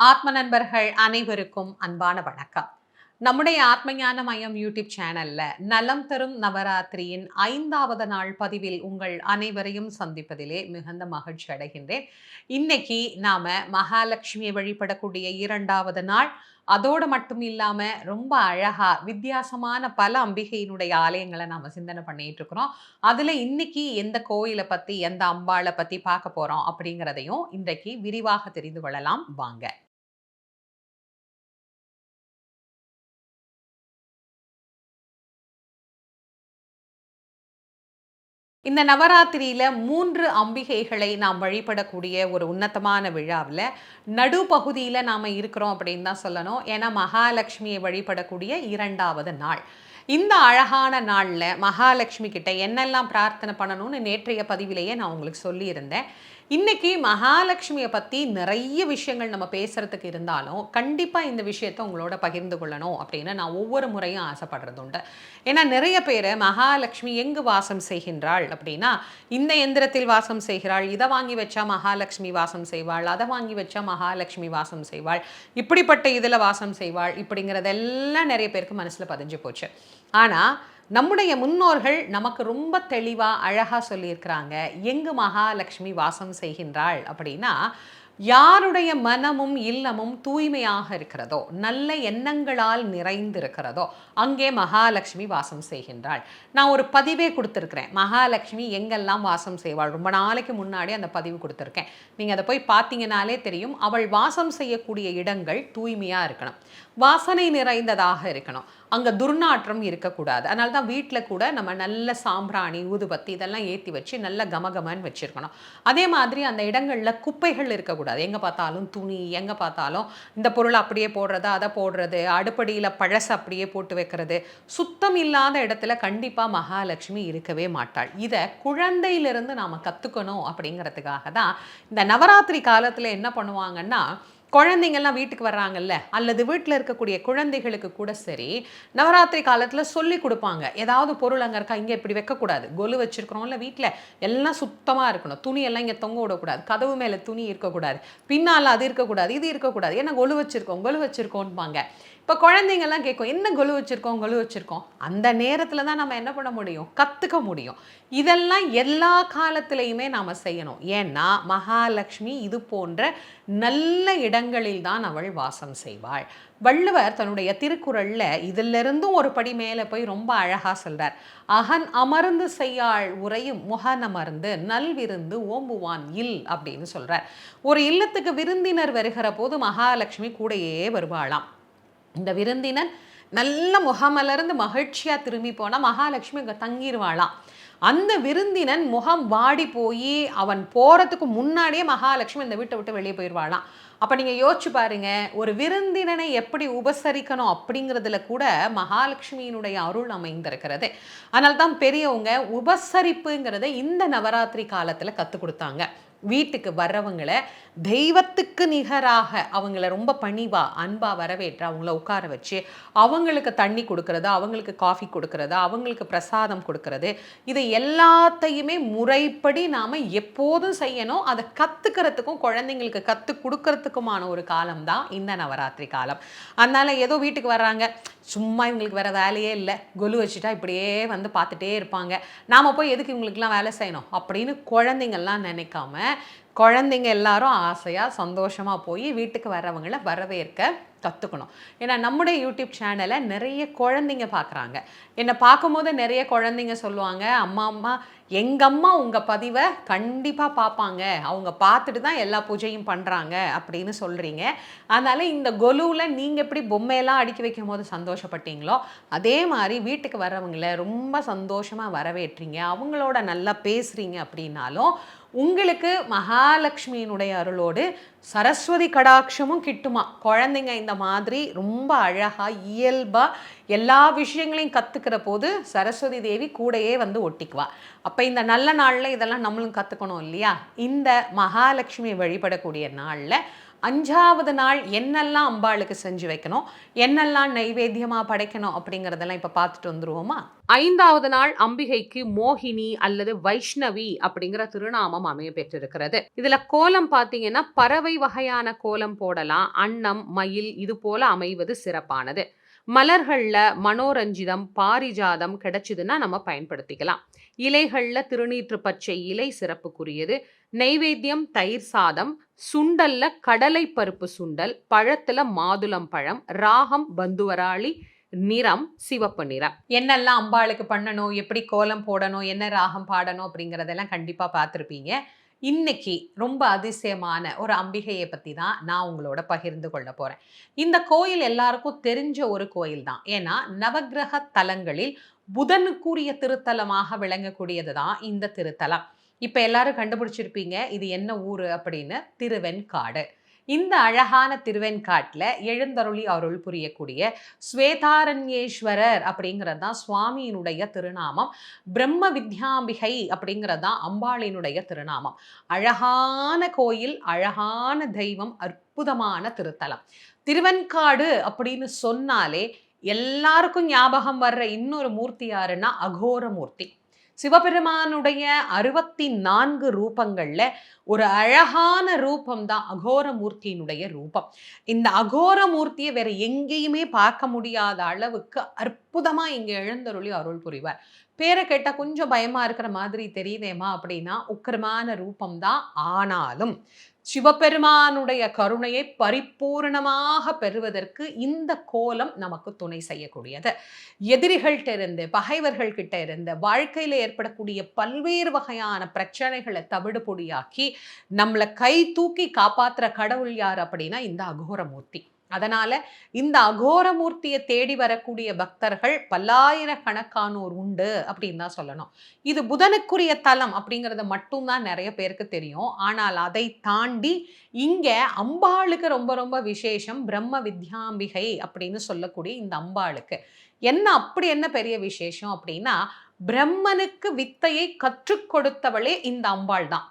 ஆத்ம நண்பர்கள் அனைவருக்கும் அன்பான வணக்கம். நம்முடைய ஆத்மஞான மயம் யூடியூப் சேனல்ல நலம் தரும் நவராத்திரியின் ஐந்தாவது நாள் பதிவில் உங்கள் அனைவரையும் சந்திப்பதிலே மிகுந்த மகிழ்ச்சி அடைகின்றேன். இன்னைக்கு நாம மகாலட்சுமியை வழிபடக்கூடிய இரண்டாவது நாள். அதோடு மட்டும் இல்லாம ரொம்ப அழகா வித்தியாசமான பல அம்பிகையினுடைய ஆலயங்களை நாம சிந்தனை பண்ணிட்டு இருக்கிறோம். அதுல இன்னைக்கு எந்த கோயிலை பத்தி எந்த அம்பாளை பத்தி பார்க்க போறோம் அப்படிங்கிறதையும் இன்றைக்கு விரிவாக தெரிந்து கொள்ளலாம். வாங்க. இந்த நவராத்திரியில் மூன்று அம்பிகைகளை நாம் வழிபடக்கூடிய ஒரு உன்னதமான விழாவில் நடுப்பகுதியில் நாம் இருக்கிறோம் அப்படின்னு தான் சொல்லணும். ஏன்னா மகாலட்சுமியை வழிபடக்கூடிய இரண்டாவது நாள். இந்த அழகான நாளில் மகாலட்சுமி கிட்ட என்னெல்லாம் பிரார்த்தனை பண்ணணும்னு நேற்றைய பதிவிலேயே நான் உங்களுக்கு சொல்லியிருந்தேன். இன்னைக்கு மகாலட்சுமியை பற்றி நிறைய விஷயங்கள் நம்ம பேசுகிறதுக்கு இருந்தாலும் கண்டிப்பாக இந்த விஷயத்த உங்களோட பகிர்ந்து கொள்ளணும் அப்படின்னு நான் ஒவ்வொரு முறையும் ஆசைப்படுறது உண்டு. ஏன்னா நிறைய பேர் மகாலட்சுமி எங்கு வாசம் செய்கின்றாள் அப்படின்னா இந்த எந்திரத்தில் வாசம் செய்கிறாள் இதை வாங்கி வச்சா மகாலட்சுமி வாசம் செய்வாள் அதை வாங்கி வச்சா மகாலட்சுமி வாசம் செய்வாள் இப்படிப்பட்ட இதில் வாசம் செய்வாள் இப்படிங்கிறதெல்லாம் நிறைய பேருக்கு மனசில் பதிஞ்சு போச்சு. ஆனால் நம்முடைய முன்னோர்கள் நமக்கு ரொம்ப தெளிவாக அழகாக சொல்லியிருக்கிறாங்க. எங்கு மகாலட்சுமி வாசம் செய்கின்றாள் அப்படின்னா யாருடைய மனமும் இல்லமும் தூய்மையாக இருக்கிறதோ நல்ல எண்ணங்களால் நிறைந்திருக்கிறதோ அங்கே மகாலட்சுமி வாசம் செய்கின்றாள். நான் ஒரு பதிவே கொடுத்துருக்குறேன். மகாலட்சுமி எங்கெல்லாம் வாசம் செய்வாள்? ரொம்ப நாளைக்கு முன்னாடி அந்த பதிவு கொடுத்துருக்கேன். நீங்கள் அதை போய் பார்த்தீங்கனாலே தெரியும். அவள் வாசம் செய்யக்கூடிய இடங்கள் தூய்மையாக இருக்கணும். வாசனை நிறைந்ததாக இருக்கணும். அங்கே துர்நாற்றம் இருக்கக்கூடாது. அதனால தான் வீட்டில் கூட நம்ம நல்ல சாம்பிராணி ஊதுபத்தி இதெல்லாம் ஏற்றி வச்சு நல்ல கமகமன்னு வச்சுருக்கணும். அதே மாதிரி அந்த இடங்களில் குப்பைகள் இருக்கக்கூடாது. எங்கே பார்த்தாலும் துணி எங்கே பார்த்தாலும் இந்த பொருளை அப்படியே போடுறது அதை போடுறது அடுப்படியில் பழசு அப்படியே போட்டு வைக்கிறது. சுத்தம் இல்லாத இடத்துல கண்டிப்பாக மகாலட்சுமி இருக்கவே மாட்டாள். இதை குழந்தையிலிருந்து நாம் கற்றுக்கணும் அப்படிங்கிறதுக்காக தான் இந்த நவராத்திரி காலத்தில் என்ன பண்ணுவாங்கன்னா குழந்தைங்கள்லாம் வீட்டுக்கு வர்றாங்கல்ல அல்லது வீட்டில் இருக்கக்கூடிய குழந்தைகளுக்கு கூட சரி நவராத்திரி காலத்தில் சொல்லி கொடுப்பாங்க. ஏதாவது பொருள் அங்கே இருக்கா இங்கே இப்படி வைக்கக்கூடாது. கொலு வச்சுருக்கிறோம்ல வீட்டில் எல்லாம் சுத்தமாக இருக்கணும். துணி எல்லாம் இங்கே தொங்க விடக்கூடாது. கதவு மேலே துணி இருக்கக்கூடாது. பின்னால் அது இருக்கக்கூடாது இது இருக்கக்கூடாது. ஏன்னா கொலு வச்சுருக்கோம் கொலு வச்சுருக்கோம்பாங்க. இப்போ குழந்தைங்கள்லாம் கேட்கும் என்ன கொலு வச்சுருக்கோம் கொலு வச்சுருக்கோம்? அந்த நேரத்தில் தான் நம்ம என்ன பண்ண முடியும்? கற்றுக்க முடியும். இதெல்லாம் எல்லா காலத்திலையுமே நாம் செய்யணும். ஏன்னா மகாலட்சுமி இது போன்ற நல்ல இடம் இடங்களில்தான் அவள் வாசம் செய்வாள். வள்ளுவர் தன்னுடைய திருக்குறளில் இதிலிருந்தும் ஒரு படி மேலே போய் ரொம்ப அழகாக சொல்கிறார் அகன் அமர்ந்து செய்யாள் உரையும் முகன் அமர்ந்து நல்விருந்து ஓம்புவான் இல் அப்படின்னு சொல்கிறார் ஒரு இல்லத்துக்கு விருந்தினர் வருகிற போது மகாலட்சுமி கூடையே வருவாளாம். இந்த விருந்தினன் நல்ல முகமலர்ந்து மகிழ்ச்சியாக திரும்பி போனால் மகாலட்சுமி இங்கே தங்கிடுவாளாம் அந்த விருந்தினன் முகம் வாடி போய் அவன் போகிறதுக்கு முன்னாடியே மகாலட்சுமி இந்த வீட்டை விட்டு வெளியே போயிடுவாளாம் அப்போ நீங்கள் யோசிச்சு பாருங்க ஒரு விருந்தினனை எப்படி உபசரிக்கணும் அப்படிங்கிறதுல கூட மகாலட்சுமியினுடைய அருள் அமைந்திருக்கிறது. அதனால தான் பெரியவங்க உபசரிப்புங்கிறத இந்த நவராத்திரி காலத்தில் கற்றுக் கொடுத்தாங்க. வீட்டுக்கு வர்றவங்களை தெய்வத்துக்கு நிகராக அவங்கள ரொம்ப பணிவாக அன்பாக வரவேற்று அவங்கள உட்கார வச்சு அவங்களுக்கு தண்ணி கொடுக்கறது அவங்களுக்கு காஃபி கொடுக்கறது அவங்களுக்கு பிரசாதம் கொடுக்கறது இதை எல்லாத்தையுமே முறைப்படி நாம் எப்போதும் செய்யணும். அதை கற்றுக்கிறதுக்கும் குழந்தைங்களுக்கு கற்றுக் கொடுக்கறதுக்குமான ஒரு காலம் தான் இந்த நவராத்திரி காலம். அதனால் ஏதோ வீட்டுக்கு வர்றாங்க சும்மா இவங்களுக்கு வேறு வேலையே இல்லை. கொலு வச்சுட்டா இப்படியே வந்து பார்த்துட்டே இருப்பாங்க. நாம் போய் எதுக்கு இவங்களுக்குலாம் வேலை செய்யணும்? அப்படின்னு குழந்தைங்கள்லாம் நினைக்காம குழந்தைங்க எல்லாரும் ஆசையாக சந்தோஷமாக போய் வீட்டுக்கு வர்றவங்களை வரவேற்க கற்றுக்கணும் ஏன்னா நம்முடைய யூடியூப் சேனலை நிறைய குழந்தைங்க பார்க்குறாங்க. என்னை பார்க்கும்போது நிறைய குழந்தைங்க சொல்லுவாங்க அம்மா அம்மா எங்கள் அம்மா உங்கள் பதிவை கண்டிப்பாக பார்ப்பாங்க அவங்க பார்த்துட்டு தான் எல்லா பூஜையும் பண்ணுறாங்க அப்படின்னு சொல்கிறீங்க அதனால் இந்த கொலுவில் நீங்கள் எப்படி பொம்மையெல்லாம் அடுக்கி வைக்கும் போது சந்தோஷப்பட்டீங்களோ அதே மாதிரி வீட்டுக்கு வர்றவங்கள ரொம்ப சந்தோஷமாக வரவேற்றீங்க. அவங்களோட நல்லா பேசுகிறீங்க அப்படின்னாலும் உங்களுக்கு மகாலட்சுமியினுடைய அருளோடு சரஸ்வதி கடாட்சமும் கிட்டுமா? குழந்தைங்க இந்த மாதிரி ரொம்ப அழகாக இயல்பாக எல்லா விஷயங்களையும் கற்றுக்கிற போது சரஸ்வதி தேவி கூடையே வந்து ஒட்டிக்குவா. அப்போ இந்த நல்ல நாளில் இதெல்லாம் நம்மளும் கற்றுக்கணும் இல்லையா? இந்த மகாலட்சுமி வழிபடக்கூடிய நாளில் அஞ்சாவது நாள் என்னெல்லாம் அம்பாளுக்கு செஞ்சு வைக்கணும்? என்னெல்லாம் நைவேத்தியமாக படைக்கணும் அப்படிங்கிறதெல்லாம் இப்போ பார்த்துட்டு வந்துருவோமா? ஐந்தாவது நாள் அம்பிகைக்கு மோகினி அல்லது வைஷ்ணவி அப்படிங்கிற திருநாமம் அமைய பெற்றிருக்கிறது. இதுல கோலம் பார்த்தீங்கன்னா பறவை வகையான கோலம் போடலாம். அன்னம் மயில் இது போல அமைவது சிறப்பானது. மலர்களில் மனோரஞ்சிதம் பாரிஜாதம் கிடைச்சதுன்னா நம்ம பயன்படுத்திக்கலாம். இலைகளில் திருநீற்று பச்சை இலை சிறப்புக்குரியது. நெய்வேத்தியம் தயிர் சாதம் சுண்டல்ல கடலை பருப்பு சுண்டல் பழத்துல மாதுளம் பழம் ராகம் பந்துவராளி நிறம் சிவப்பு நிறம். என்னெல்லாம் அம்பாளுக்கு பண்ணணும் எப்படி கோலம் போடணும் என்ன ராகம் பாடணும் அப்படிங்கிறதெல்லாம் கண்டிப்பாக பார்த்துருப்பீங்க. இன்னைக்கு ரொம்ப அதிசயமான ஒரு அம்பிகையை பற்றி தான் நான் உங்களோட பகிர்ந்து கொள்ள போகிறேன் இந்த கோயில் எல்லாருக்கும் தெரிஞ்ச ஒரு கோயில் தான் ஏன்னா நவக்கிரக தலங்களில் புதனுக்குரிய திருத்தலமாக விளங்கக்கூடியது தான் இந்த திருத்தலம். இப்போ எல்லாரும் கண்டுபிடிச்சிருப்பீங்க இது என்ன ஊர் அப்படின்னு? திருவெண்காடு. இந்த அழகான திருவெண்காட்டில் எழுந்தருளி அருள் புரியக்கூடிய ஸ்வேதாரண்யேஸ்வரர் அப்படிங்கிறது தான் சுவாமியினுடைய திருநாமம். பிரம்ம வித்யாம்பிகை அப்படிங்கிறது தான் அம்பாளினுடைய திருநாமம். அழகான கோயில் அழகான தெய்வம் அற்புதமான திருத்தலம். திருவெண்காடு அப்படின்னு சொன்னாலே எல்லாருக்கும் ஞாபகம் வர்ற இன்னொரு மூர்த்தி யாருன்னா அகோர மூர்த்தி. சிவபெருமானுடைய அறுபத்தி நான்கு ரூபங்கள்ல ஒரு அழகான ரூபம் தான் அகோரமூர்த்தியினுடைய ரூபம். இந்த அகோரமூர்த்தியை வேற எங்கேயுமே பார்க்க முடியாத அளவுக்கு அற்புதமா இங்க எழுந்தருளி அருள் புரிவார். பேரை கேட்டால் கொஞ்சம் பயமா இருக்கிற மாதிரி தெரியுதேமா அப்படின்னா உக்கிரமான ரூபம் தான் ஆனாலும் சிவபெருமானுடைய கருணையை பரிபூர்ணமாக பெறுவதற்கு இந்த கோலம் நமக்கு துணை செய்யக்கூடியது. எதிரிகள்கிட்ட இருந்து பகைவர்கள் கிட்ட இருந்து வாழ்க்கையில் ஏற்படக்கூடிய பல்வேறு வகையான பிரச்சனைகளை தவிடு பொடியாக்கி நம்மளை கை தூக்கி காப்பாற்றுற கடவுள் யார் அப்படின்னா இந்த அகோரமூர்த்தி. அதனால இந்த அகோரமூர்த்தியை தேடி வரக்கூடிய பக்தர்கள் பல்லாயிரக்கணக்கானோர் உண்டு அப்படின்னு தான் சொல்லணும். இது புதனுக்குரிய தலம் அப்படிங்கிறது மட்டும்தான் நிறைய பேருக்கு தெரியும். ஆனால் அதை தாண்டி இங்கே அம்பாளுக்கு ரொம்ப ரொம்ப விசேஷம் பிரம்ம வித்யாம்பிகை அப்படின்னு சொல்லக்கூடிய இந்த அம்பாளுக்கு. என்ன அப்படி என்ன பெரிய விசேஷம் அப்படின்னா பிரம்மனுக்கு வித்தையை கற்றுக் கொடுத்தவளே இந்த அம்பாள் தான்.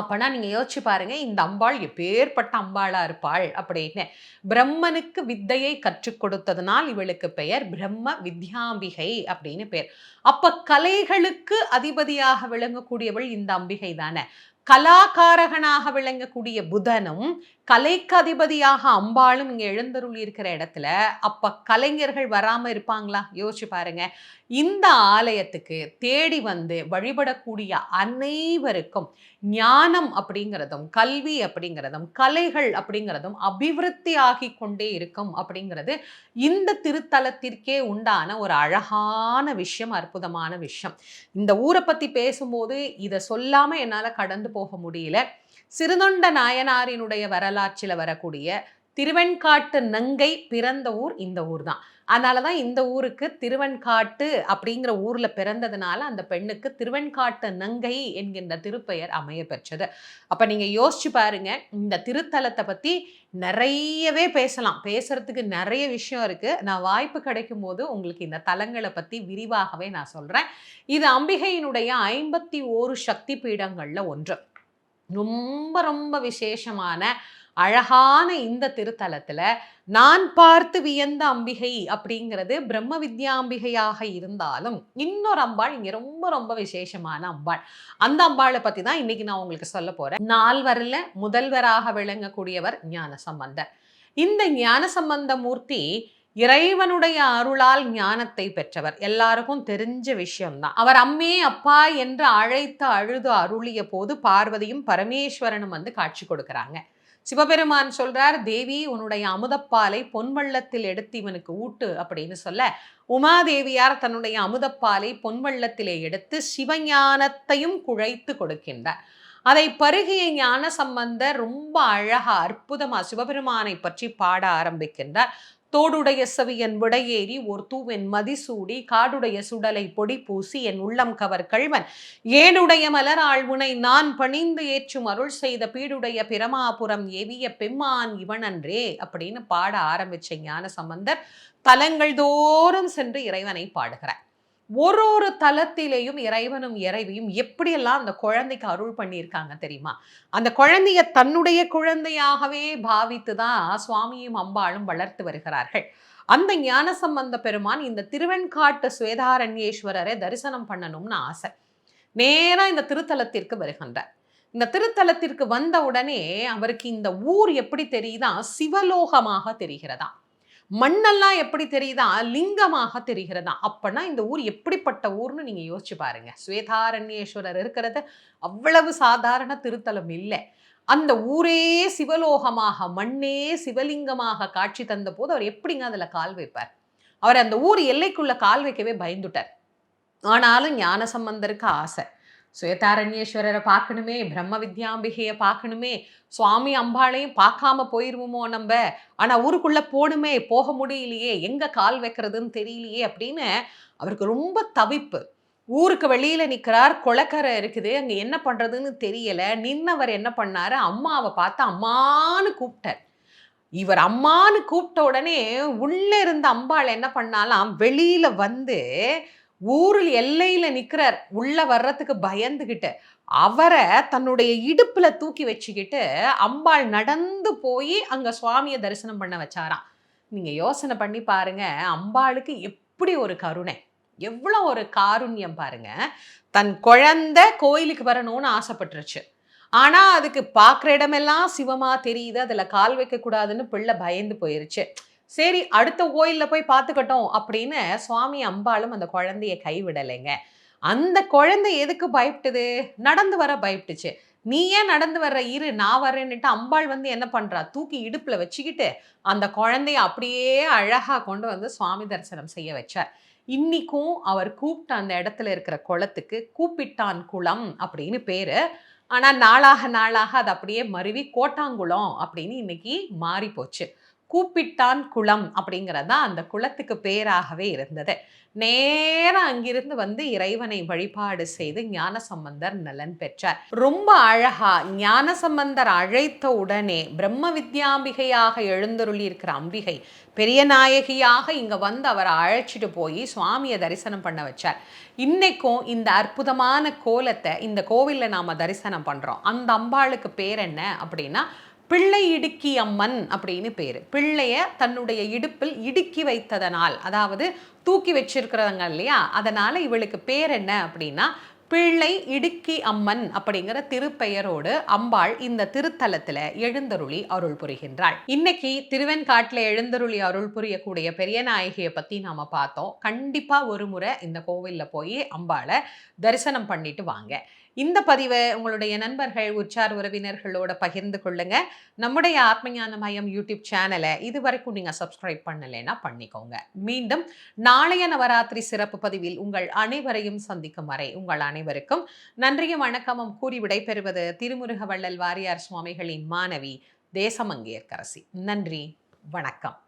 அப்பனா நீங்க யோசிச்சு பாருங்க இந்த அம்பாள் எப்பேற்பட்ட அம்பாளா இருப்பாள் அப்படின்னு. பிரம்மனுக்கு வித்தையை கற்றுக் கொடுத்ததுனால் இவளுக்கு பெயர் பிரம்ம வித்யாம்பிகை அப்படின்னு பெயர் அப்ப கலைகளுக்கு அதிபதியாக விளங்கக்கூடியவள் இந்த அம்பிகை தானே. கலாகாரகனாக விளங்கக்கூடிய புதனும் கலைக்கு அதிபதியாக அம்பாளும் இங்கே எழுந்தருள் இருக்கிற இடத்துல அப்போ கலைஞர்கள் வராமல் இருப்பாங்களா? யோசிச்சு பாருங்க. இந்த ஆலயத்துக்கு தேடி வந்து வழிபடக்கூடிய அனைவருக்கும் ஞானம் அப்படிங்கிறதும் கல்வி அப்படிங்கிறதும் கலைகள் அப்படிங்கிறதும் அபிவிருத்தி ஆகி கொண்டே இருக்கும் அப்படிங்கிறது இந்த திருத்தலத்திற்கே உண்டான ஒரு அழகான விஷயம் அற்புதமான விஷயம். இந்த ஊரை பற்றி பேசும்போது இதை சொல்லாமல் என்னால் கடந்து போக முடியல. சிறுதொண்ட நாயனாரினுடைய வரலாற்றில் வரக்கூடிய திருவெண்காட்டு நங்கை பிறந்த ஊர் இந்த ஊர் தான். அதனால தான் இந்த ஊருக்கு திருவெண்காட்டு அப்படிங்கிற ஊரில் பிறந்ததுனால அந்த பெண்ணுக்கு திருவெண்காட்டு நங்கை என்கின்ற திருப்பெயர் அமைய பெற்றது. அப்போ நீங்கள் யோசிச்சு பாருங்க இந்த திருத்தலத்தை பற்றி நிறையவே பேசலாம். பேசுகிறதுக்கு நிறைய விஷயம் இருக்குது நான் வாய்ப்பு கிடைக்கும் போது உங்களுக்கு இந்த தலங்களை பற்றி விரிவாகவே நான் சொல்கிறேன் இது அம்பிகையினுடைய ஐம்பத்தி ஓரு சக்தி பீடங்களில் ஒன்று. ரொம்ப ரொம்ப விசேஷமான அழகான இந்த திருத்தலத்துல நான் பார்த்து வியந்த அம்பிகை அப்படிங்கிறது பிரம்ம வித்யாம்பிகையாக இருந்தாலும் இன்னொரு அம்பாள் இங்க ரொம்ப ரொம்ப விசேஷமான அம்பாள். அந்த அம்பாளை பத்தி தான் இன்னைக்கு நான் உங்களுக்கு சொல்ல போறேன். நால்வரில் முதல்வராக விளங்கக்கூடியவர் ஞான சம்பந்தர் இந்த ஞான சம்பந்த மூர்த்தி இறைவனுடைய அருளால் ஞானத்தை பெற்றவர். எல்லாருக்கும் தெரிஞ்ச விஷயம்தான். அவர் அம்மே அப்பா என்று அழைத்து அழுது அருளிய போது பார்வதியும் பரமேஸ்வரனும் வந்து காட்சி கொடுக்கறாங்க. சிவபெருமான் சொல்றார் தேவி உன்னுடைய அமுதப்பாலை பொன்வள்ளத்தில் எடுத்து இவனுக்கு ஊட்டு அப்படின்னு சொல்ல உமாதேவியார் தன்னுடைய அமுதப்பாலை பொன்வள்ளத்திலே எடுத்து சிவஞானத்தையும் குழைத்து கொடுக்கின்றார். அதை பருகிய ஞான சம்பந்தர் ரொம்ப அழகா அற்புதமா சிவபெருமானை பற்றி பாட ஆரம்பிக்கின்றார். தோடுடைய செவியன் விடையேறி ஒரு தூவென் மதிசூடி காடுடைய சுடலை பொடி பூசி என் உள்ளம் கவர் கழ்வன். ஏனுடைய மலர் ஆழ்வுனை நான் பணிந்து ஏற்றும் அருள் செய்த பீடுடைய பிரமாபுரம் ஏவிய பெம்மான் இவனன்றே அப்படின்னு பாட ஆரம்பிச்ச ஞான சம்பந்தர் தலங்கள் தோறும் சென்று இறைவனை பாடுகிறார். ஒரு ஒரு தலத்திலேயும் இறைவனும் இறைவியும் எப்படியெல்லாம் அந்த குழந்தைக்கு அருள் பண்ணியிருக்காங்க தெரியுமா? அந்த குழந்தைய தன்னுடைய குழந்தையாகவே பாவித்து தான் சுவாமியும் அம்பாளும் வளர்த்து வருகிறார்கள். அந்த ஞானசம்பந்த பெருமான் இந்த திருவெண்காட்டு சுவேதாரண்யேஸ்வரரை தரிசனம் பண்ணணும்னு ஆசை. நேராக இந்த திருத்தலத்திற்கு வருகின்றார். இந்த திருத்தலத்திற்கு வந்த உடனே அவருக்கு இந்த ஊர் எப்படி தெரியுதா? சிவலோகமாக தெரிகிறதா மண்ணெல்லாம் எப்படி தெரியுதா? லிங்கமாக தெரிகிறதா? அப்பனா இந்த ஊர் எப்படிப்பட்ட ஊர்னு நீங்க யோசிச்சு பாருங்க. ஸ்வேதாரண்யேஸ்வரர் இருக்கிறது அவ்வளவு சாதாரண திருத்தலம் இல்லை. அந்த ஊரே சிவலோகமாக மண்ணே சிவலிங்கமாக காட்சி தந்த போது அவர் எப்படிங்க அதில் கால் வைப்பார்? அவர் அந்த ஊர் எல்லைக்குள்ள கால் வைக்கவே பயந்துட்டார். ஆனாலும் ஞான சம்பந்தருக்கு ஆசை. சுயதாரண்யேஸ்வரரை பார்க்கணுமே பிரம்ம வித்யாம்பிகையை பார்க்கணுமே சுவாமி அம்பாளையும் பார்க்காம போயிருவோமோ நம்ம? ஆனால் ஊருக்குள்ளே போகணுமே போக முடியலையே எங்கே கால் வைக்கிறதுன்னு தெரியலையே அப்படின்னு அவருக்கு ரொம்ப தவிப்பு. ஊருக்கு வெளியில் நிற்கிறார் கொலக்கரை இருக்குது அங்கே என்ன பண்ணுறதுன்னு தெரியலை. நின்னவர் என்ன பண்ணார்? அம்மாவை பார்த்து அம்மானு கூப்பிட்டார். இவர் அம்மானு கூப்பிட்ட உடனே உள்ளே இருந்த அம்பாள் என்ன பண்ணாலாம் வெளியில் வந்து ஊரில் எல்லையில் நிற்கிறார் உள்ளே வர்றதுக்கு பயந்துக்கிட்டு அவரை தன்னுடைய இடுப்பில் தூக்கி வச்சுக்கிட்டு அம்பாள் நடந்து போய் அங்கே சுவாமியை தரிசனம் பண்ண வச்சாராம். நீங்கள் யோசனை பண்ணி பாருங்க அம்பாளுக்கு எப்படி ஒரு கருணை எவ்வளோ ஒரு காருண்யம் பாருங்க. தன் குழந்தை கோயிலுக்கு வரணும்னு ஆசைப்பட்டுருச்சு. ஆனால் அதுக்கு பார்க்குற இடமெல்லாம் சிவமாக தெரியுது அதில் கால் வைக்கக்கூடாதுன்னு பிள்ளை பயந்து போயிருச்சு. சரி அடுத்த கோயிலில் போய் பார்த்துக்கட்டும் அப்படின்னு சுவாமி அம்பாலும் அந்த குழந்தைய கைவிடலைங்க. அந்த குழந்தை எதுக்கு பயப்பட்டுது நடந்து வர பயப்பட்டுச்சு நீ ஏன் நடந்து வர்ற? இரு நான் வரேன்னுட்டு அம்பாள் வந்து என்ன பண்ணுறா தூக்கி இடுப்பில் வச்சுக்கிட்டு அந்த குழந்தைய அப்படியே அழகாக கொண்டு வந்து சுவாமி தரிசனம் செய்ய வச்சார். இன்றைக்கும் அவர் கூப்பிட்ட அந்த இடத்துல இருக்கிற குளத்துக்கு கூப்பிட்டான் குளம் அப்படின்னு பேர். ஆனால் நாளாக நாளாக அது அப்படியே மருவி கோட்டாங்குளம் அப்படின்னு இன்னைக்கு மாறி போச்சு கூப்பிட்டான் குளம் அப்படிங்கிறது தான் அந்த குளத்துக்கு பேராகவே இருந்தது. நேரம் அங்கிருந்து வந்து இறைவனை வழிபாடு செய்து ஞான சம்பந்தர் நலன் பெற்றார். ரொம்ப அழகா ஞான சம்பந்தர் அழைத்த உடனே பிரம்ம வித்யாம்பிகையாக எழுந்தருளி இருக்கிற அம்பிகை பெரிய நாயகியாக இங்க வந்து அவரை அழைச்சிட்டு போய் சுவாமியை தரிசனம் பண்ண வச்சார். இன்னைக்கும் இந்த அற்புதமான கோலத்தை இந்த கோவிலில் நாம தரிசனம் பண்றோம். அந்த அம்பாளுக்கு பேர் என்ன அப்படின்னா பிள்ளை இடுக்கி அம்மன் அப்படின்னு பேர். பிள்ளைய தன்னுடைய இடுப்பில் இடுக்கி வைத்ததனால் அதாவது தூக்கி வச்சிருக்கிறாங்க இல்லையா? அதனால் இவளுக்கு பேர் என்ன அப்படின்னா பிள்ளை இடுக்கி அம்மன் அப்படிங்கிற திருப்பெயரோடு அம்பாள் இந்த திருத்தலத்துல எழுந்தருளி அருள் புரிகின்றாள். இன்னைக்கு திருவெண்காட்டுல எழுந்தருளி அருள் புரியக்கூடிய பெரிய நாயகியை பத்தி நாம பார்த்தோம். கண்டிப்பா ஒரு முறை இந்த கோவில்ல போய் அம்பாளை தரிசனம் பண்ணிட்டு வாங்க. இந்த பதிவை உங்களுடைய நண்பர்கள் உற்சார் உறவினர்களோட பகிர்ந்து கொள்ளுங்க. நம்முடைய ஆத்மஞான மயம் யூடியூப் சேனலை இது வரைக்கும் நீங்கள் சப்ஸ்கிரைப் பண்ணலைன்னா பண்ணிக்கோங்க. மீண்டும் நாளைய நவராத்திரி சிறப்பு பதிவில் உங்கள் அனைவரையும் சந்திக்கும் வரை உங்கள் அனைவருக்கும் நன்றியும் வணக்கமும் கூறி விடைபெறுவது திருமுருக வள்ளல் வாரியார் சுவாமிகளின் மாணவி தேசமங்கேற்கரசி. நன்றி வணக்கம்.